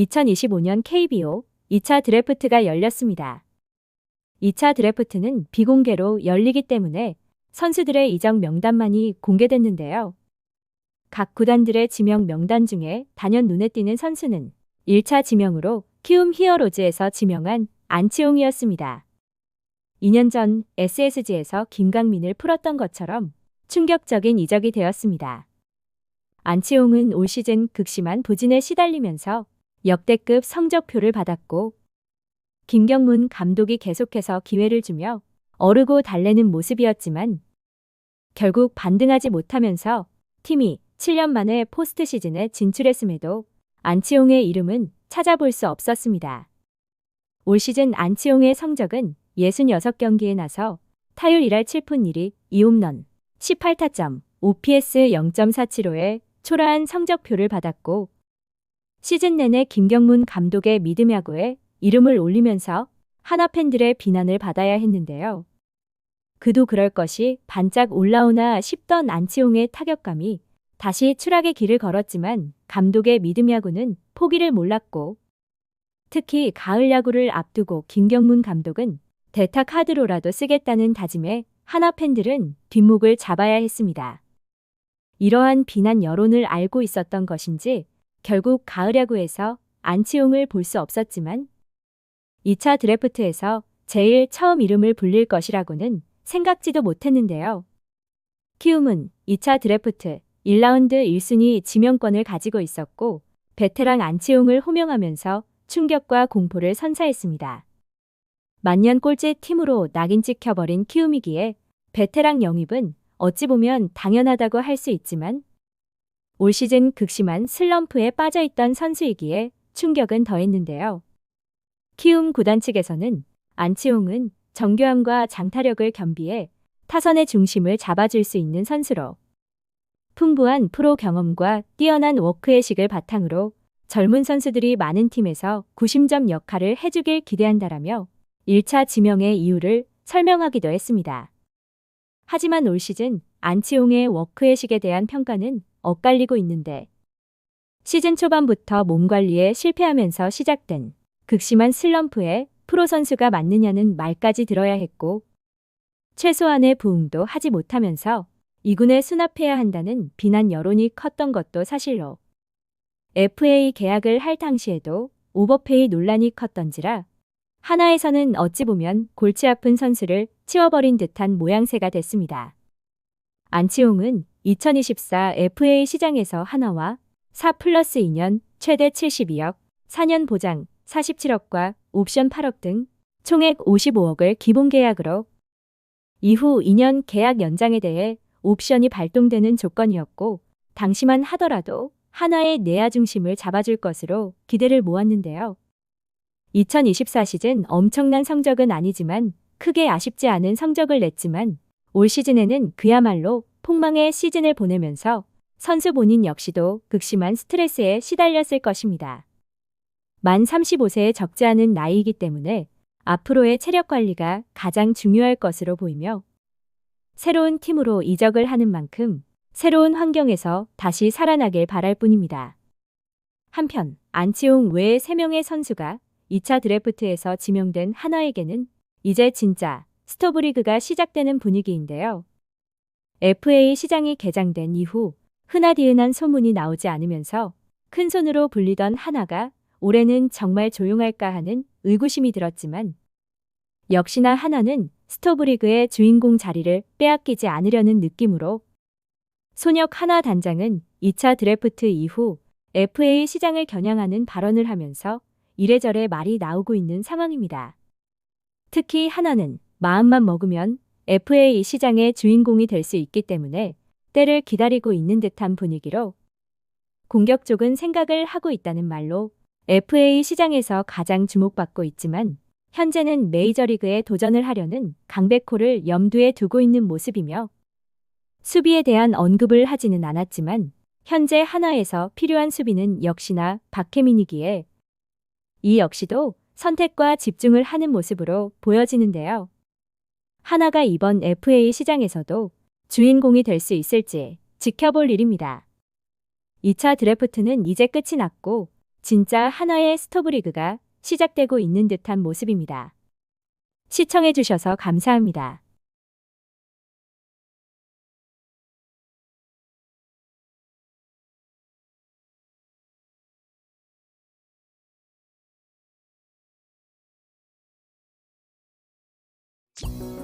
2025년 KBO 2차 드래프트가 열렸습니다. 2차 드래프트는 비공개로 열리기 때문에 선수들의 이적 명단만이 공개됐는데요. 각 구단들의 지명 명단 중에 단연 눈에 띄는 선수는 1차 지명으로 키움 히어로즈에서 지명한 안치홍이었습니다. 2년 전 SSG에서 김강민을 풀었던 것처럼 충격적인 이적이 되었습니다. 안치홍은 올 시즌 극심한 부진에 시달리면서 역대급 성적표를 받았고 김경문 감독이 계속해서 기회를 주며 어르고 달래는 모습이었지만 결국 반등하지 못하면서 팀이 7년 만에 포스트 시즌에 진출했음에도 안치홍의 이름은 찾아볼 수 없었습니다. 올 시즌 안치홍의 성적은 66경기에 나서 타율 1할 7푼 1리 2홈런, 18타점, OPS 0.475의 초라한 성적표를 받았고 시즌 내내 김경문 감독의 믿음 야구에 이름을 올리면서 하나 팬들의 비난을 받아야 했는데요. 그도 그럴 것이 반짝 올라오나 싶던 안치홍의 타격감이 다시 추락의 길을 걸었지만 감독의 믿음 야구는 포기를 몰랐고 특히 가을 야구를 앞두고 김경문 감독은 대타 카드로라도 쓰겠다는 다짐에 하나 팬들은 뒷목을 잡아야 했습니다. 이러한 비난 여론을 알고 있었던 것인지 결국 가을 야구에서 안치홍을 볼 수 없었지만 2차 드래프트에서 제일 처음 이름을 불릴 것이라고는 생각지도 못했는데요. 키움은 2차 드래프트 1라운드 1순위 지명권을 가지고 있었고 베테랑 안치홍을 호명하면서 충격과 공포를 선사했습니다. 만년 꼴찌 팀으로 낙인 찍혀버린 키움이기에 베테랑 영입은 어찌 보면 당연하다고 할 수 있지만 올 시즌 극심한 슬럼프에 빠져있던 선수이기에 충격은 더했는데요. 키움 구단 측에서는 안치홍은 정교함과 장타력을 겸비해 타선의 중심을 잡아줄 수 있는 선수로 풍부한 프로 경험과 뛰어난 워크의식을 바탕으로 젊은 선수들이 많은 팀에서 구심점 역할을 해주길 기대한다라며 1차 지명의 이유를 설명하기도 했습니다. 하지만 올 시즌 안치홍의 워크의식에 대한 평가는 엇갈리고 있는데 시즌 초반부터 몸 관리에 실패하면서 시작된 극심한 슬럼프에 프로 선수가 맞느냐는 말까지 들어야 했고 최소한의 부응도 하지 못하면서 2군에 수납해야 한다는 비난 여론이 컸던 것도 사실로 FA 계약을 할 당시에도 오버페이 논란이 컸던지라 하나에서는 어찌 보면 골치 아픈 선수를 치워버린 듯한 모양새가 됐습니다. 안치홍은 2024 FA 시장에서 하나와 4 플러스 2년 최대 72억, 4년 보장 47억과 옵션 8억 등 총액 55억을 기본 계약으로 이후 2년 계약 연장에 대해 옵션이 발동되는 조건이었고 당시만 하더라도 하나의 내야 중심을 잡아줄 것으로 기대를 모았는데요. 2024 시즌 엄청난 성적은 아니지만 크게 아쉽지 않은 성적을 냈지만 올 시즌에는 그야말로 폭망의 시즌을 보내면서 선수 본인 역시도 극심한 스트레스에 시달렸을 것입니다. 만 35세에 적지 않은 나이이기 때문에 앞으로의 체력 관리가 가장 중요할 것으로 보이며 새로운 팀으로 이적을 하는 만큼 새로운 환경에서 다시 살아나길 바랄 뿐입니다. 한편 안치홍 외에 3명의 선수가 2차 드래프트에서 지명된 하나에게는 이제 진짜 스토브리그가 시작되는 분위기인데요. FA 시장이 개장된 이후 흔하디흔한 소문이 나오지 않으면서 큰 손으로 불리던 하나가 올해는 정말 조용할까 하는 의구심이 들었지만 역시나 하나는 스토브리그의 주인공 자리를 빼앗기지 않으려는 느낌으로 소녀 하나 단장은 2차 드래프트 이후 FA 시장을 겨냥하는 발언을 하면서 이래저래 말이 나오고 있는 상황입니다. 특히 하나는 마음만 먹으면 FA 시장의 주인공이 될 수 있기 때문에 때를 기다리고 있는 듯한 분위기로 공격 쪽은 생각을 하고 있다는 말로 FA 시장에서 가장 주목받고 있지만 현재는 메이저리그에 도전을 하려는 강백호를 염두에 두고 있는 모습이며 수비에 대한 언급을 하지는 않았지만 현재 하나에서 필요한 수비는 역시나 박혜민이기에 이 역시도 선택과 집중을 하는 모습으로 보여지는데요. 하나가 이번 FA 시장에서도 주인공이 될 수 있을지 지켜볼 일입니다. 2차 드래프트는 이제 끝이 났고 진짜 하나의 스토브리그가 시작되고 있는 듯한 모습입니다. 시청해주셔서 감사합니다. you